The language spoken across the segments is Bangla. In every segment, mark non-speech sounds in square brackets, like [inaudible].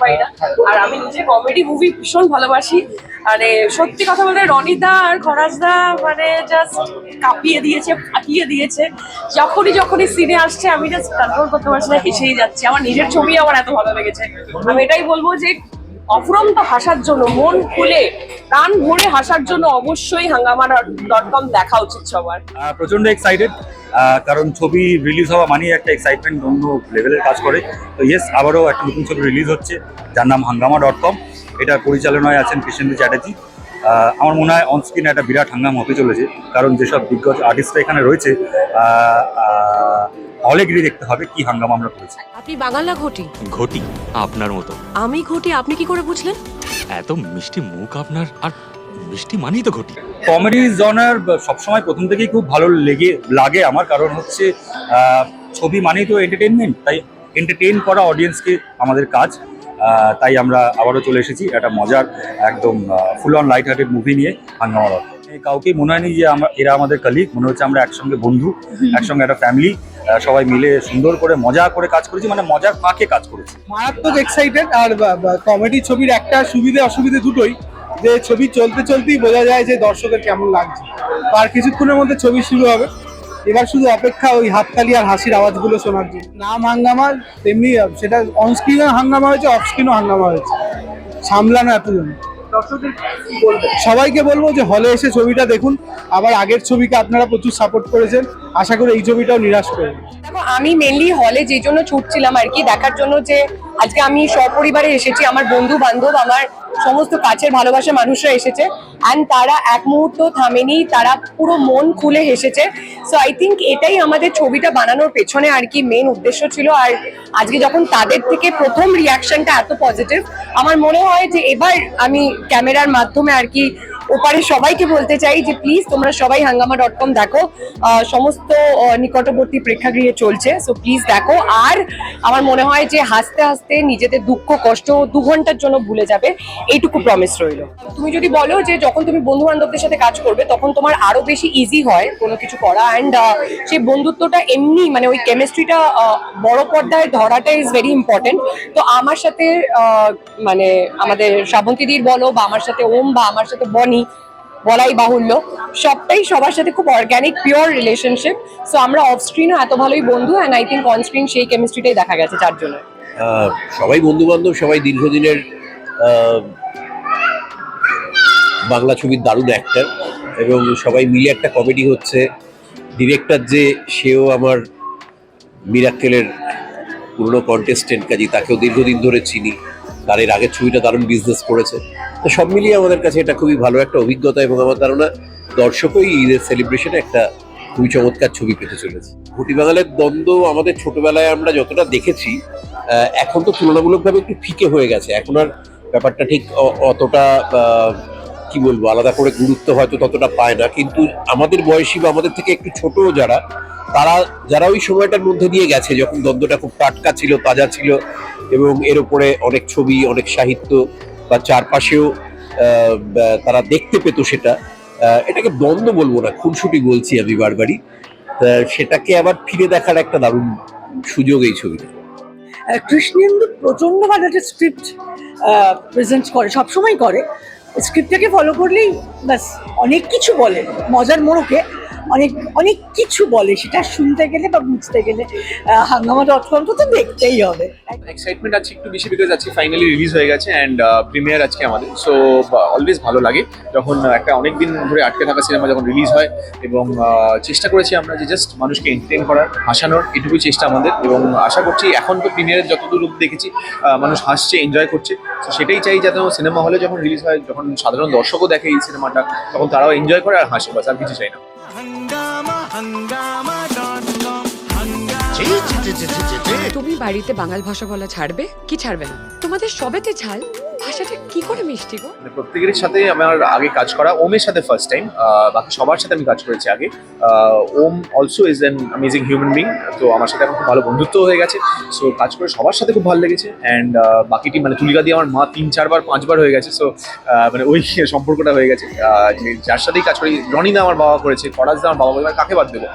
পারি না। আর আমি নিজে কমেডি মুভি ভীষণ ভালোবাসি। মানে সত্যি কথা বলতে রনিদা আর খরাজদা মানে জাস্ট কাঁপিয়ে দিয়েছে, ফাটিয়ে দিয়েছে। যখনই যখনই সিনে আসছে, আমি জাস্ট কন্ট্রোল করতে পারছি না, হেসেই যাচ্ছি। আমার নিজের ছবি আমার এত ভালো লেগেছে। আমি এটাই বলব যে অফুরন্ত হাসার জন্য, মন খুলে, প্রাণ ভরে হাসার জন্য অবশ্যই হাঙ্গামা ডট কম দেখা উচিত সবার। প্রচণ্ড এক্সাইটেড কারণ ছবি রিলিজ হওয়া মানেই একটা এক্সাইটমেন্ট অন্য লেভেলের কাজ করে। তো ইয়েস আবারও একটা নতুন ছবি রিলিজ হচ্ছে যার নাম হাঙ্গামা ডট কম এটার পরিচালনায় আছেন কৃষ্ণেন্দ্র চ্যাটার্জি। আমার মনে হয় অনস্ক্রিন একটা বিরাট হাঙ্গাম হতে চলেছে কারণ যেসব দিগ্গজ আর্টিস্টরা এখানে রয়েছে হলে গিয়ে দেখতে হবে কি হাঙ্গামা আমরা করেছি। আপনি বাঙালা ঘটি? ঘটি আপনার মতো। আমি ঘটি আপনি কি করে বুঝলেন? এত মিষ্টি মুখ আপনার আর মিষ্টি মানেই তো ঘটি। কমেডি জনার সবসময় প্রথম থেকেই খুব ভালো লেগে লাগে। আমার কারণ হচ্ছে ছবি মানেই তো এন্টারটেনমেন্ট তাই এন্টারটেইন করা অডিয়েন্সকে আমাদের কাজ। তাই আমরা আবারও চলে এসেছি একটা মজার একদম full on light hearted movie নিয়ে হাঙ্গামা রক। এই কাউকে মনে হয়নি যে আমরা এরা আমাদের কালিগ মনে হচ্ছে আমরা একসঙ্গে বন্ধু একসঙ্গে একটা ফ্যামিলি সবাই মিলে সুন্দর করে মজা করে কাজ করেছি মানে মজার ফাঁকে কাজ করেছি। মারাত্মক এক্সাইটেড আর কমেডি ছবির একটা সুবিধে অসুবিধে দুটোই। যে ছবি চলতে চলতেই বোঝা যায় যে দর্শকের কেমন লাগছে। আর কিছুক্ষণের মধ্যে ছবি শুরু হবে। এবার শুধু অপেক্ষা ওই হাততালি আর হাসির আওয়াজগুলো শোনার জন্য। নাম হাঙ্গামা তেমনি সেটা অনস্ক্রিনও হাঙ্গামা হয়েছে অফ স্ক্রিনও হাঙ্গামা হয়েছে। সামলানো এতজন সবাইকে বলব যে হলে এসে ছবিটা দেখুন। আবার আগের ছবিকে আপনারা প্রচুর সাপোর্ট করেছেন। আশা করি এই ছবিটাও নিরাশ করবেন। দেখো আমি মেনলি হলে যে জন্য ছুটছিলাম আর কি দেখার জন্য যে আজকে আমি সপরিবারে এসেছি আমার বন্ধু বান্ধব আমার সমস্ত কাছের ভালোবাসা মানুষরা এসেছে। অ্যান্ড তারা এক মুহূর্ত থামেনি, তারা পুরো মন খুলে হেসেছে। সো আই থিঙ্ক এটাই আমাদের ছবিটা বানানোর পেছনে আর কি মেন উদ্দেশ্য ছিল। আর আজকে যখন তাদের থেকে প্রথম রিয়াকশনটা এত পজিটিভ আমার মনে হয় যে এবার আমি ক্যামেরার মাধ্যমে আর কি ওপারে সবাইকে বলতে চাই যে প্লিজ তোমরা সবাই হাঙ্গামা ডট কম দেখো। সমস্ত নিকটবর্তী প্রেক্ষাগৃহে চলছে। সো প্লিজ দেখো। আর আমার মনে হয় যে হাসতে হাসতে নিজেদের দুঃখ, কষ্ট দু ঘণ্টার জন্য ভুলে যাবে। এইটুকু প্রমিস রইল। তুমি যদি বলো যে যখন তুমি বন্ধু বান্ধবদের সাথে কাজ করবে, তখন তোমার আরও বেশি ইজি হয় কোনো কিছু করা। অ্যান্ড সেই বন্ধুত্বটা এমনি মানে ওই কেমিস্ট্রিটা বড় পর্দায় ধরাটা ইজ ভেরি ইম্পর্টেন্ট তো আমার সাথে মানে আমাদের শ্রাবন্তীদির বলো বা আমার সাথে ওম বা আমার সাথে বনি বলাই বাহুল্য। সবটাই সবার সাথে খুব অর্গ্যানিক পিওর রিলেশনশিপ সো আমরা অফ স্ক্রিনও এত ভালোই বন্ধু and I think on screen সেই কেমিস্ট্রিটাই দেখা গেছে চারজনের সবাই বন্ধু বান্ধব সবাই দীর্ঘদিনের বাংলা ছবির দারুণ অ্যাক্টার এবং সবাই মিলে একটা কমেডি হচ্ছে। ডিরেক্টর যে, সেও আমার মিরাক্কেলের পুরনো কন্টেস্টেন্ট কাজী, তাকেও দীর্ঘদিন ধরে চিনি। তার এর আগের ছবিটা দারুণ বিজনেস করেছে। তো সব মিলিয়ে আমাদের কাছে এটা খুবই ভালো একটা অভিজ্ঞতা এবং আমার ধারণা দর্শকই ঈদের সেলিব্রেশনে একটা খুবই চমৎকার ছবি পেতে চলেছে। ঘটি বাঙালের দ্বন্দ্ব আমাদের ছোটবেলায় আমরা যতটা দেখেছি এখন তো তুলনামূলকভাবে একটু ফিকে হয়ে গেছে। এখন আর ব্যাপারটা ঠিক অতটা কি বলব, আলাদা করে গুরুত্ব হয়তো ততটা পায় না। কিন্তু আমাদের বয়সী বা আমাদের থেকে একটু ছোট যারা, তারা, যারা ওই সময়টার মধ্যে দিয়ে গেছে, যখন দ্বন্দ্বটা খুব টাটকা ছিল, তাজা ছিল এবং এর উপরে অনেক ছবি, অনেক সাহিত্য বা চারপাশেও তারা দেখতে পেত সেটা। এটাকে দ্বন্দ্ব বলব না, খুনসুটি বলছি আমি বারবারই। সেটাকে আবার ফিরে দেখার একটা দারুণ সুযোগ এই ছবিটা। কৃষ্ণেন্দু প্রচণ্ড ভালো একটা স্ক্রিপ্ট প্রেজেন্ট করে, সবসময় করে। স্ক্রিপ্টটাকে ফলো করলেই ব্যাস, অনেক কিছু বলে, মজার মোড়কে। অনেক অনেক কিছু বলে, সেটা শুনতে গেলে বা বুঝতে গেলে হাঙ্গামা ডট কম তো দেখতেই হবে। এক্সাইটমেন্ট আছে একটু বেশি বিকজ আজকে ফাইনালি রিলিজ হয়ে গেছে অ্যান্ড প্রিমিয়ার আজকে আমাদের। সো অলওয়েজ ভালো লাগে। যখন একটা অনেক দিন ধরে আটকে থাকা সিনেমা যখন রিলিজ হয় এবং চেষ্টা করেছি আমরা যে জাস্ট মানুষকে এন্টারটেন করার, হাসানোর, এটুকুই চেষ্টা আমাদের এবং আশা করছি এখন তো প্রিমিয়ারের যতদূর রূপ দেখেছি মানুষ হাসছে এনজয় করছে। তো সেটাই চাই যাতে সিনেমা হলে যখন রিলিজ হয়, যখন সাধারণ দর্শকও দেখে এই সিনেমাটা তখন তারাও এনজয় করে আর হাসে, বাস, আর কিছু চাই না। তুমি বাড়িতে বাঙাল ভাষা বলা ছাড়বে? কি ছাড়বে না? তোমাদের সবেতে ঝাল ভাষাটা কি করে মিষ্টি গো? মানে প্রত্যেকের সাথে আমার আগে কাজ করা, ওমের সাথে ফার্স্ট টাইম বাকি সবার সাথে আমি কাজ করেছি আগে। Om also is an amazing human being তো আমার সাথে এখন খুব ভালো বন্ধুত্ব হয়ে গেছে। সো কাজ করে সবার সাথে খুব ভালো লেগেছে অ্যান্ড বাকি টিম মানে তুলিকা দিয়ে আমার মা তিন চারবার পাঁচবার হয়ে গেছে। সো মানে ওই সম্পর্কটা হয়ে গেছে। যে যার সাথেই কাজ করি, রনিদা আমার বাবা করেছে ফরাজদা আমার বাবা কাকে বাদ দেবো?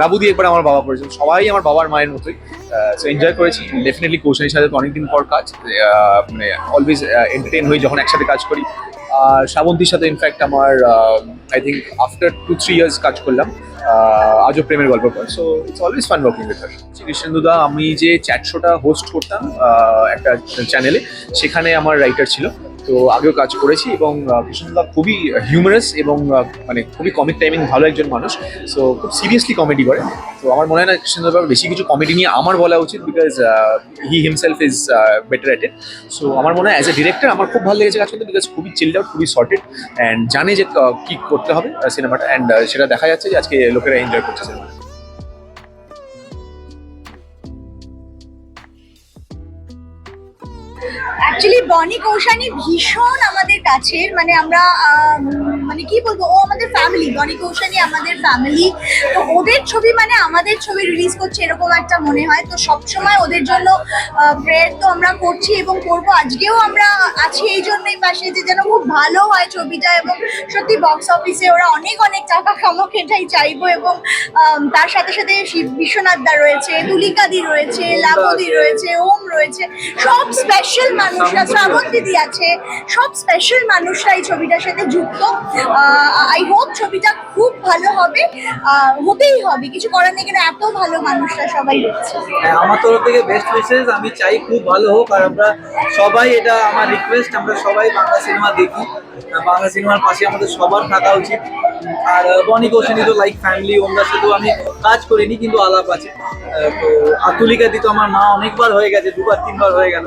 লাবু দিয়ে একবার আমার বাবা করেছে। সবাই আমার বাবার মায়ের মতোই। সো এনজয় করেছি। ডেফিনেটলি কৌশলের সাথে তো অনেকদিন পর কাজ। মানে অলওয়েজ এন্টারটেইন হই যখন একসাথে কাজ করি। আর শ্রাবন্তীর সাথে ইনফ্যাক্ট আমার I think after two three years কাজ করলাম আজও প্রেমের গল্প পর so it's always fun working with her কৃষ্ণেন্দুদা, আমি যে চ্যাট শোটা হোস্ট করতাম একটা চ্যানেলে সেখানে আমার রাইটার ছিল। তো আগেও কাজ করেছি এবং কৃষ্ণদা খুবই হিউমারাস এবং মানে খুবই কমিক টাইমিং ভালো একজন মানুষ। সো খুব সিরিয়াসলি কমেডি করে। তো আমার মনে হয় না কৃষ্ণদা ব্যাপারে বেশি কিছু কমেডি নিয়ে আমার বলা উচিত because he himself is better at it so আমার মনে হয় অ্যাজ এ ডিরেক্টর আমার খুব ভালো লেগেছে কাজ করতে বিকজ খুবই চিল্ড আউট খুবই সর্টেড অ্যান্ড জানে যে কি করতে হবে সিনেমাটা অ্যান্ড সেটা দেখা যাচ্ছে যে আজকে লোকেরা এনজয় করছে সিনেমাটা বনি কৌশানি ভীষণ আমাদের কাছের মানে আমরা মানে কি বলব ও আমাদের ফ্যামিলি বনি কৌশানি আমাদের ফ্যামিলি তো ওদের ছবি মানে আমাদের ছবি রিলিজ করছে এরকম একটা মনে হয়। তো সবসময় ওদের জন্য প্রেয়ার তো আমরা করছি এবং করব। আজকেও আমরা আছি এই জন্যই পাশে যে যেন খুব ভালো হয় ছবিটা এবং সত্যি বক্স অফিসে ওরা অনেক অনেক টাকা কামাক এটাই চাইব এবং তার সাথে সাথে শিব- বিশ্বনাথ দা রয়েছে তুলিকাদি রয়েছে লাবদি রয়েছে ওম রয়েছে। সব স্পেশাল মানুষরা শ্রাবন্তীদি আছে। সব স্পেশাল মানুষরা এই ছবিটার সাথে যুক্ত। আই হোপ ছবিটা খুব ভালো হবে। হতেই হবে। কিছু করার নেই এত ভালো মানুষরা সবাই হ্যাঁ, আমার তরফ থেকে বেস্ট উইশেস আমি চাই খুব ভালো হোক আর আমরা সবাই এটা আমার রিকোয়েস্ট আমরা সবাই বাংলা সিনেমা দেখি। বাংলা সিনেমার পাশে আমাদের সবার থাকা উচিত। আর বনি কৌশানি তো লাইক ফ্যামিলি ওনার সাথেও আমি কাজ করিনি কিন্তু আলাপ আছে। তো আতুলিকা দি তো আমার মা অনেকবার হয়ে গেছে দুবার তিনবার হয়ে গেল।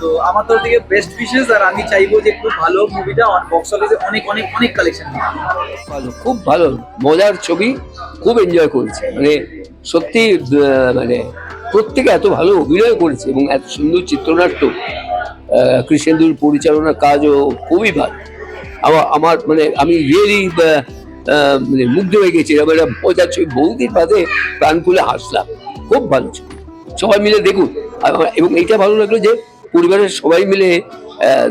তো আমার তরফ থেকে বেস্ট উইশেস আর আমি চাইব যে খুব ভালো মুভিটা বক্স অফিসে অনেক অনেক অনেক কালেকশন ভালো, খুব ভালো, মজার ছবি, খুব এনজয় করেছে। মানে সত্যি মানে প্রত্যেকে এত ভালো অভিনয় করেছে এবং এত সুন্দর চিত্রনাট্য কৃষ্ণেন্দুর পরিচালনার কাজও খুবই ভালো। আমার আমার মানে আমি রিয়েলি মানে মুগ্ধ হয়ে গেছি। এরকম একটা মজার ছবি, বহুদিন বাদে প্রাণ খুলে হাসলাম। খুব ভালো ছবি। সবাই মিলে দেখুন। এবং এইটা ভালো লাগল যে পরিবারের সবাই মিলে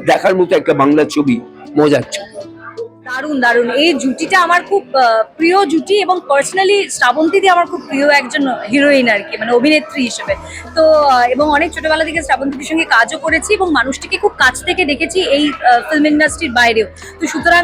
দেখার মতো একটা বাংলা ছবি মজার ছবি। দারুণ দারুণ। এই জুটিটা আমার খুব প্রিয় জুটি এবং পার্সোনালি শ্রাবন্তীদি আমার খুব প্রিয় একজন হিরোইন আর কি মানে অভিনেত্রী হিসেবে। তো এবং অনেক ছোটবেলা থেকে শ্রাবন্তীদের সঙ্গে কাজও করেছি এবং মানুষটিকে খুব কাছ থেকে দেখেছি এই ফিল্ম ইন্ডাস্ট্রির বাইরেও। তো সুতরাং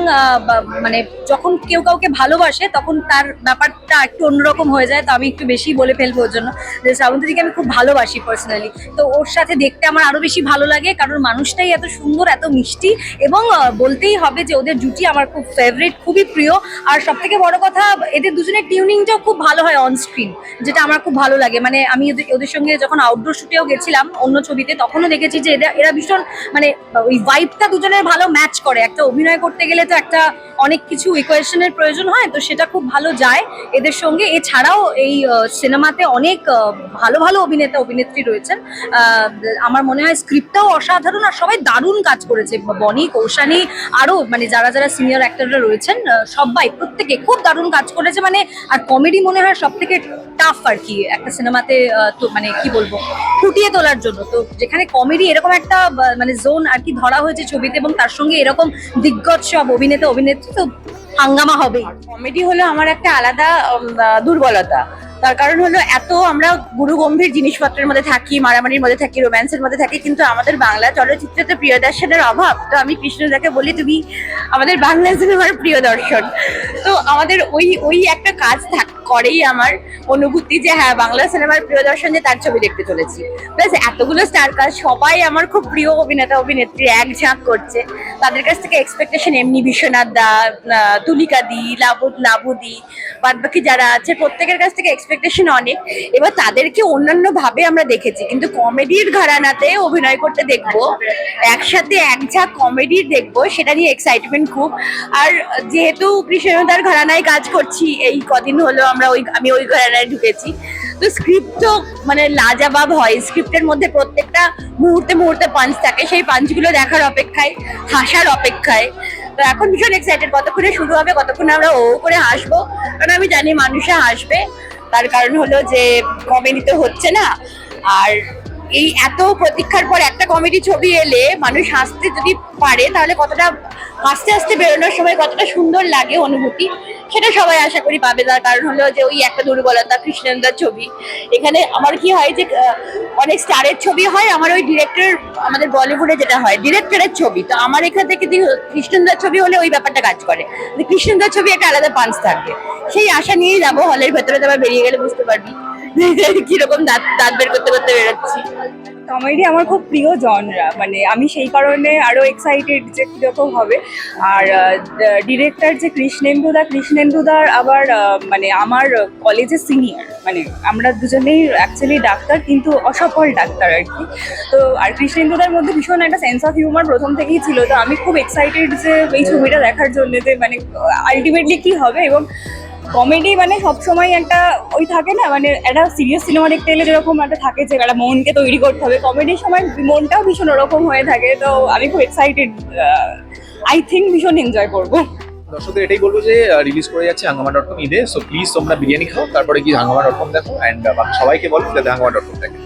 মানে যখন কেউ কাউকে ভালোবাসে, তখন তার ব্যাপারটা একটু অন্যরকম হয়ে যায়। তো আমি একটু বেশি বলে ফেলব ওর জন্য যে শ্রাবন্তীদিকে আমি খুব ভালোবাসি পার্সোনালি তো ওর সাথে দেখতে আমার আরও বেশি ভালো লাগে, কারণ মানুষটাই এত সুন্দর, এত মিষ্টি এবং বলতেই হবে যে ওদের জুটি আমার খুব ফেভারিট খুবই প্রিয়। আর সব থেকে বড় কথা, এদের দুজনের টিউনিংটাও খুব ভালো হয় অন স্ক্রিন যেটা আমার খুব ভালো লাগে। মানে আমি ওদের- সঙ্গে যখন আউটডোর শুটেও গেছিলাম অন্য ছবিতে, তখনও দেখেছি যে এরা এরা ভীষণ মানে ওই ভাইবটা দুজনের ভালো ম্যাচ করে। একটা অভিনয় করতে গেলে তো একটা অনেক কিছু ইকুয়েশনের প্রয়োজন হয়, তো সেটা খুব ভালো যায়। এদের সঙ্গে, এছাড়াও এই সিনেমাতে অনেক ভালো ভালো অভিনেতা, অভিনেত্রী রয়েছেন। আমার মনে হয় স্ক্রিপ্টটাও অসাধারণ, আর সবাই দারুণ কাজ করেছে। বনি, কৌশানী, আরও মানে যারা যারা সিনিয়র অ্যাক্টররা রয়েছেন সবাই, প্রত্যেকে খুব দারুণ কাজ করেছে। মানে আর কমেডি মনে হয় সব থেকে টাফ আর কি একটা সিনেমাতে তো মানে কি বলব, ফুটিয়ে তোলার জন্য। তো যেখানে কমেডি এরকম একটা মানে জোন আর কি ধরা হয়েছে ছবিতে এবং তার সঙ্গে এরকম দিগ্গজ সব অভিনেতা, অভিনেত্রী তো হাঙ্গামা হবে কমেডি হলো আমার একটা আলাদা দুর্বলতা। তার কারণ হলো এত আমরা গুরু গম্ভীর জিনিসপত্রের মধ্যে থাকি, মারামারির মধ্যে থাকি রোম্যান্সের মধ্যে থাকি, কিন্তু আমাদের বাংলা চলচ্চিত্রে প্রিয় দর্শনের অভাব। তো আমি কৃষ্ণদাকে বলি, তুমি আমাদের বাংলা সিনেমার প্রিয় দর্শন। তো আমাদের ওই ওই একটা কাজ থাক, করেই আমার অনুভূতি যে হ্যাঁ বাংলা সিনেমার প্রিয় দর্শন যে তার ছবি দেখতে চলেছি। প্লাস এতগুলো স্টার কাজ সবাই আমার খুব প্রিয় অভিনেতা, অভিনেত্রী, এক ঝাঁক করছে। তাদের কাছ থেকে এক্সপেকটেশন এমনি বিশ্বনাথ দা তুলিকা দি, লাবু লাবুদি বাদ বাকি যারা আছে, প্রত্যেকের কাছ থেকে এক্সপেকটেশন অনেক, এবার তাদেরকে অন্যান্য ভাবে আমরা দেখেছি। কিন্তু কমেডির ঘরানাতে অভিনয় করতে দেখব, একসাথে এক ঝাঁক কমেডির দেখব, সেটা নিয়ে এক্সাইটমেন্ট খুব। আর যেহেতু কৃষ্ণদার ঘরানায় কাজ করছি, এই কদিন হলো আমরা ওই, আমি ওই ঘরানায় ঢুকেছি। তো স্ক্রিপ্ট তো মানে লাজাবাব হয় স্ক্রিপ্টের মধ্যে প্রত্যেকটা মুহূর্তে মুহূর্তে পাঞ্চ থাকে, সেই পাঞ্চগুলো দেখার অপেক্ষায়, হাসার অপেক্ষায়। তো এখন ভীষণ এক্সাইটেড কতক্ষণে শুরু হবে, কতক্ষণে আমরা ও করে হাসবো? কারণ আমি জানি মানুষে হাসবে। তার কারণ হলো যে কমেডি তো হচ্ছে না। আর এই এত প্রতীক্ষার পর একটা কমেডি ছবি এলে মানুষ হাসতে যদি পারে, তাহলে কতটা হাসতে আস্তে বেরোনোর সময় কতটা সুন্দর লাগে অনুভূতি, সেটা সবাই আশা করি পাবে। তার কারণ হলো যে ওই একটা দুর্বলতা, কৃষ্ণেন্দার ছবি। এখানে আমার কি হয় যে অনেক স্টারের ছবি হয়, আমার ওই ডিরেক্টর আমাদের বলিউডে যেটা হয় ডিরেক্টরের ছবি। তো আমার এখান থেকে কৃষ্ণেন্দার ছবি হলে ওই ব্যাপারটা কাজ করে। কৃষ্ণেন্দার ছবি একটা আলাদা পাঞ্চ থাকবে সেই আশা নিয়েই যাব হলের ভেতরে তো আবার বেরিয়ে গেলে বুঝতে পারবি। [laughs] কীরকম দাঁত দাঁত বের করতে করতে বেরোচ্ছি? কমেডি আমার খুব প্রিয় জনরা মানে আমি সেই কারণে আরও এক্সাইটেড যে কীরকম হবে। আর ডিরেক্টর যে কৃষ্ণেন্দুদা কৃষ্ণেন্দুদার আবার মানে আমার কলেজের সিনিয়র মানে আমরা দুজনেই অ্যাকচুয়ালি ডাক্তার, কিন্তু অসফল ডাক্তার আর কি। তো, আর কৃষ্ণেন্দুদার মধ্যে ভীষণ একটা সেন্স অফ হিউমার প্রথম থেকেই ছিল, তো আমি খুব এক্সাইটেড যে এই ছবিটা দেখার জন্য যে মানে আলটিমেটলি কি হবে এবং কমেডি মানে সবসময় একটা ওই থাকে না মানে একটা সিরিয়াস সিনেমা দেখতে এলে যেরকম একটা থাকে যে একটা মনকে তৈরি করতে হবে। কমেডির সময় মনটাও ভীষণ ওরকম হয়ে থাকে, তো আমি খুব এক্সাইটেড আই থিঙ্ক ভীষণ এনজয় করব। দর্শকদের এটাই বলব যে রিলিজ করে যাচ্ছে হাঙ্গামা ডট কম ঈদে সো প্লিজ তোমরা বিরিয়ানি খাও, তারপরে কি হাঙ্গামা ডট কম দেখো অ্যান্ড সবাইকে বলো যাতে হাঙ্গামা ডট কম দেখে।